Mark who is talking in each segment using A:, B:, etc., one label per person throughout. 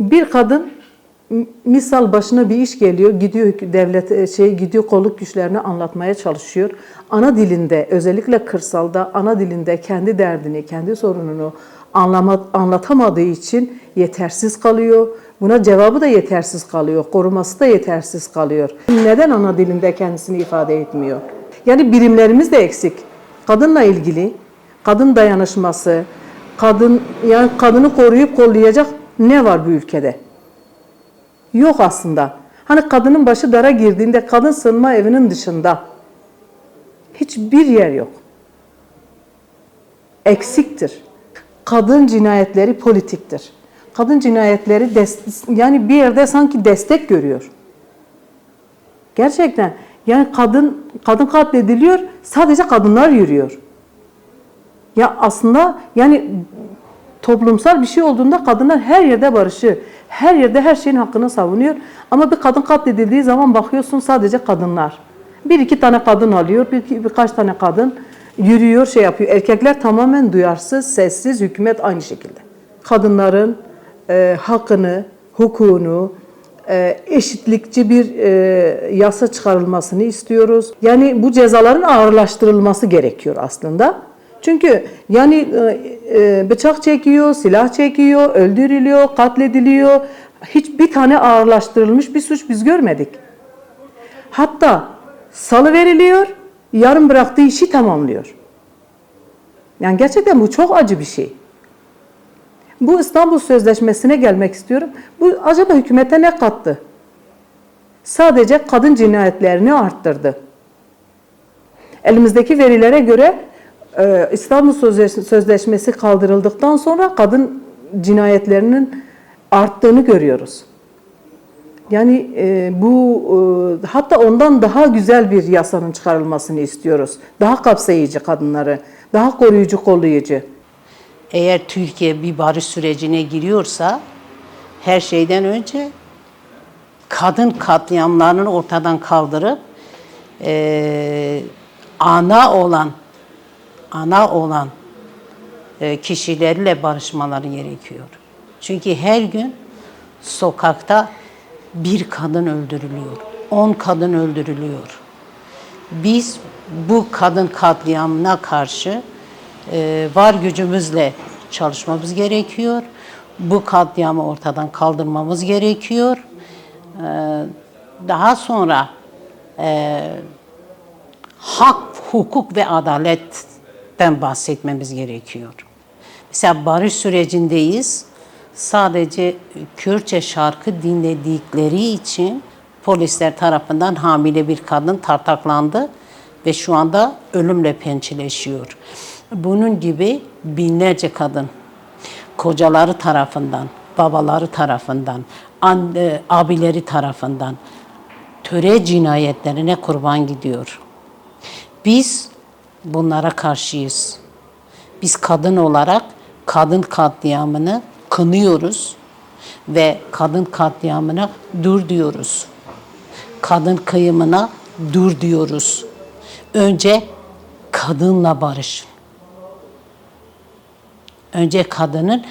A: Bir kadın misal başına bir iş geliyor, gidiyor devlet e, şey gidiyor kolluk güçlerine anlatmaya çalışıyor. Ana dilinde özellikle kırsalda ana dilinde kendi derdini, kendi sorununu anlatamadığı için yetersiz kalıyor. Buna cevabı da yetersiz kalıyor, koruması da yetersiz kalıyor. Neden ana dilinde kendisini ifade etmiyor? Yani birimlerimiz de eksik. Kadınla ilgili, kadın dayanışması, kadın yani kadını koruyup kollayacak ne var bu ülkede? Yok aslında. Hani kadının başı dara girdiğinde kadın sığınma evinin dışında hiçbir yer yok. Eksiktir. Kadın cinayetleri politiktir. Kadın cinayetleri yani bir yerde sanki destek görüyor. Gerçekten yani kadın kadın katlediliyor, sadece kadınlar yürüyor. Ya aslında yani toplumsal bir şey olduğunda kadınlar her yerde barışı, her yerde her şeyin hakkını savunuyor. Ama bir kadın katledildiği zaman bakıyorsun sadece kadınlar. Bir iki tane kadın alıyor, bir, iki- birkaç tane kadın yürüyor, şey yapıyor. Erkekler tamamen duyarsız, sessiz, hükümet aynı şekilde. Kadınların e, hakkını, hukukunu, e, eşitlikçi bir e, yasa çıkarılmasını istiyoruz. Yani bu cezaların ağırlaştırılması gerekiyor aslında. Çünkü yani e, e, bıçak çekiyor, silah çekiyor, öldürülüyor, katlediliyor. Hiçbir tane ağırlaştırılmış bir suç biz görmedik. Hatta salı veriliyor, yarım bıraktığı işi tamamlıyor. Yani gerçekten bu çok acı bir şey. Bu İstanbul Sözleşmesi'ne gelmek istiyorum. Bu acaba hükümete ne kattı? Sadece kadın cinayetlerini arttırdı. Elimizdeki verilere göre İstanbul Sözleş- Sözleşmesi kaldırıldıktan sonra kadın cinayetlerinin arttığını görüyoruz. Yani e, bu e, hatta ondan daha güzel bir yasanın çıkarılmasını istiyoruz. Daha kapsayıcı kadınları, daha koruyucu, kollayıcı.
B: Eğer Türkiye bir barış sürecine giriyorsa her şeyden önce kadın katliamlarını ortadan kaldırıp eee, ana olan ana olan e, kişilerle barışmaları gerekiyor. Çünkü her gün sokakta bir kadın öldürülüyor, on kadın öldürülüyor. Biz bu kadın katliamına karşı e, var gücümüzle çalışmamız gerekiyor. Bu katliamı ortadan kaldırmamız gerekiyor. E, daha sonra hak, hukuk ve adaletten bahsetmemiz gerekiyor. Mesela barış sürecindeyiz. Sadece Kürtçe şarkı dinledikleri için polisler tarafından hamile bir kadın tartaklandı ve şu anda ölümle pençeleşiyor. Bunun gibi binlerce kadın kocaları tarafından, babaları tarafından, anne, abileri tarafından töre cinayetlerine kurban gidiyor. Biz bunlara karşıyız. Biz kadın olarak kadın katliamını kınıyoruz ve kadın katliamına dur diyoruz. Kadın kıyımına dur diyoruz. Önce kadınla barışın. Önce kadının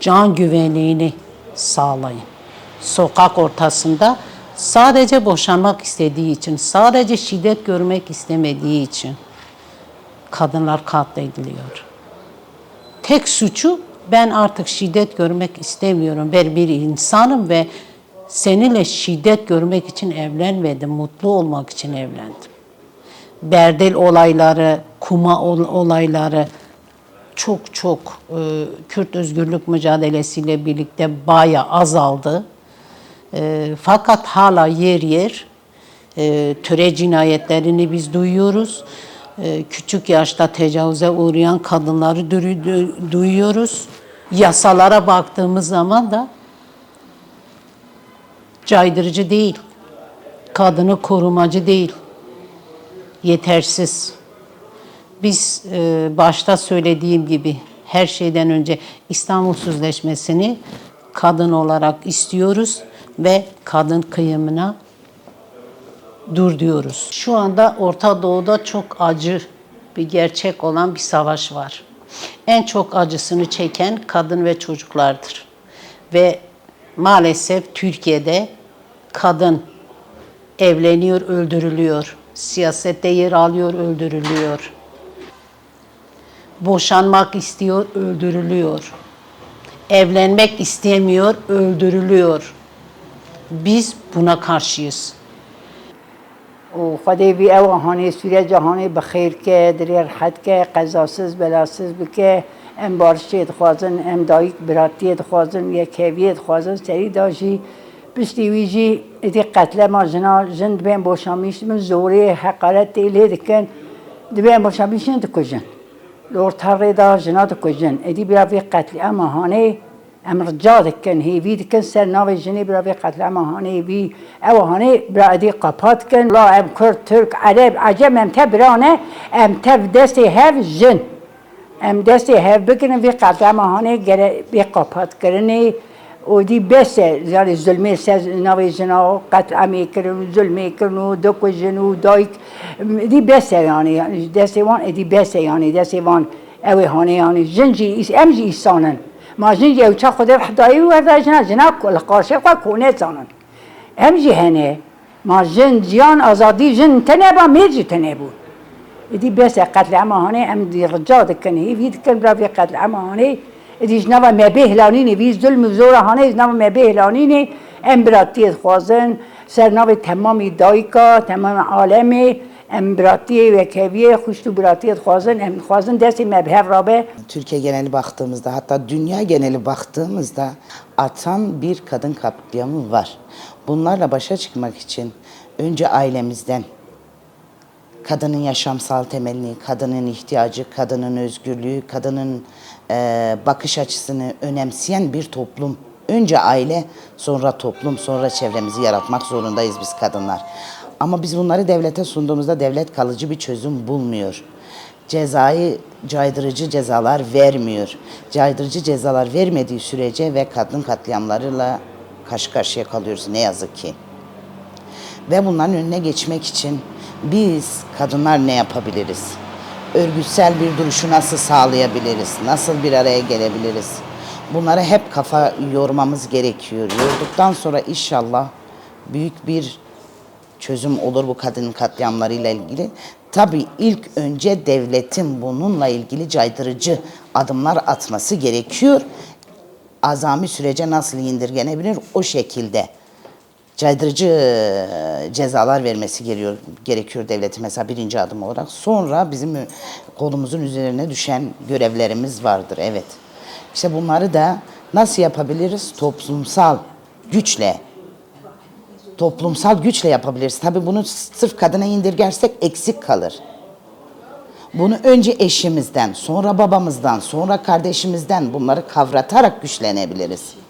B: can güvenliğini sağlayın. Sokak ortasında sadece boşanmak istediği için, sadece şiddet görmek istemediği için kadınlar katlediliyor. Tek suçu ben artık şiddet görmek istemiyorum. Ben bir insanım ve seninle şiddet görmek için evlenmedim. Mutlu olmak için evlendim. Berdel olayları, kuma ol- olayları çok çok e, Kürt özgürlük mücadelesiyle birlikte bayağı azaldı. E, fakat hala yer yer e, töre cinayetlerini biz duyuyoruz. E, küçük yaşta tecavüze uğrayan kadınları duyuyoruz. Yasalara baktığımız zaman da caydırıcı değil, kadını korumacı değil, yetersiz. Biz e, başta söylediğim gibi her şeyden önce İstanbul Sözleşmesi'ni kadın olarak istiyoruz ve kadın kıyımına dur diyoruz. Şu anda Orta Doğu'da çok acı bir gerçek olan bir savaş var. En çok acısını çeken kadın ve çocuklardır. Ve Maalesef Türkiye'de kadın evleniyor, öldürülüyor. Siyasette yer alıyor, öldürülüyor. Boşanmak istiyor, öldürülüyor. Evlenmek istemiyor, öldürülüyor. Biz buna karşıyız.
C: و خدای وی او هانی سوریه جهانی بخیر که دری راحت که قضاسز بلاسز بکه ام بارشی دخوازن ام دایک براتی دخوازن یا کیوی دخوازن سری داشی پشتی ویجی ادی قتل ما جنا جند بین بوشامیش من زوری حقارت دیلی دکن دبین بوشامیشن دکجن لور تاری دا جنا دکجن ادی برا وی قتل اما هانی امرجادكن هی وید کن سر ناوي جنيب رابي قتل اما هاني بي او هاني برادي قپات کن لا ام كرد ترک عرب عجم ام تبرانه ام تب دستي هف جن ام دستی هف بکن وی قتل اما گره بی قپات کرنی او دی بسه زیاد ظلمی سه نوی جنا قتل امی کرن ظلمی کرن و دکو جن و دایک. دی بسه یعنی دستی وان دی بسه یعنی دستی وان اوی هانه یعنی جنجی ام جی ایسانن مازن یوچا خود حدایی و داشنا جنا کل قاشق و کونه تانن هم جهنه ماجن زیان آزادی جن تنه با میرج تنه بود. ادی بس قتل امانه ام دی رجا دکنه وید کن برای قتل امانه ادی جنا و مبه لانینی وی ظلم و زور هانه جنا و مبه لانینی امبراتی خوازن سرناب تمام دایکا تمام عالمی embratie ve keviye kuştubratiye huazın em huazın desti mebhev rabe.
D: Türkiye geneli baktığımızda hatta dünya geneli baktığımızda artan bir kadın katliamı var. Bunlarla başa çıkmak için önce ailemizden kadının yaşamsal temelini, kadının ihtiyacı, kadının özgürlüğü, kadının e, bakış açısını önemseyen bir toplum. Önce aile, sonra toplum, sonra çevremizi yaratmak zorundayız biz kadınlar. Ama biz bunları devlete sunduğumuzda devlet kalıcı bir çözüm bulmuyor. Cezayı caydırıcı cezalar vermiyor. Caydırıcı cezalar vermediği sürece ve kadın katliamlarıyla karşı karşıya kalıyoruz ne yazık ki. Ve bunların önüne geçmek için biz kadınlar ne yapabiliriz? Örgütsel bir duruşu nasıl sağlayabiliriz? Nasıl bir araya gelebiliriz? Bunlara hep kafa yormamız gerekiyor. Yorduktan sonra inşallah büyük bir çözüm olur bu kadın katliamlarıyla ilgili. Tabii ilk önce devletin bununla ilgili caydırıcı adımlar atması gerekiyor. Azami sürece nasıl indirgenebilir o şekilde caydırıcı cezalar vermesi gerekiyor, gerekiyor devletin mesela birinci adım olarak. Sonra bizim kolumuzun üzerine düşen görevlerimiz vardır evet. İşte bunları da nasıl yapabiliriz? Toplumsal güçle, toplumsal güçle yapabiliriz. Tabii bunu sırf kadına indirgersek eksik kalır. Bunu önce eşimizden, sonra babamızdan, sonra kardeşimizden bunları kavratarak güçlenebiliriz.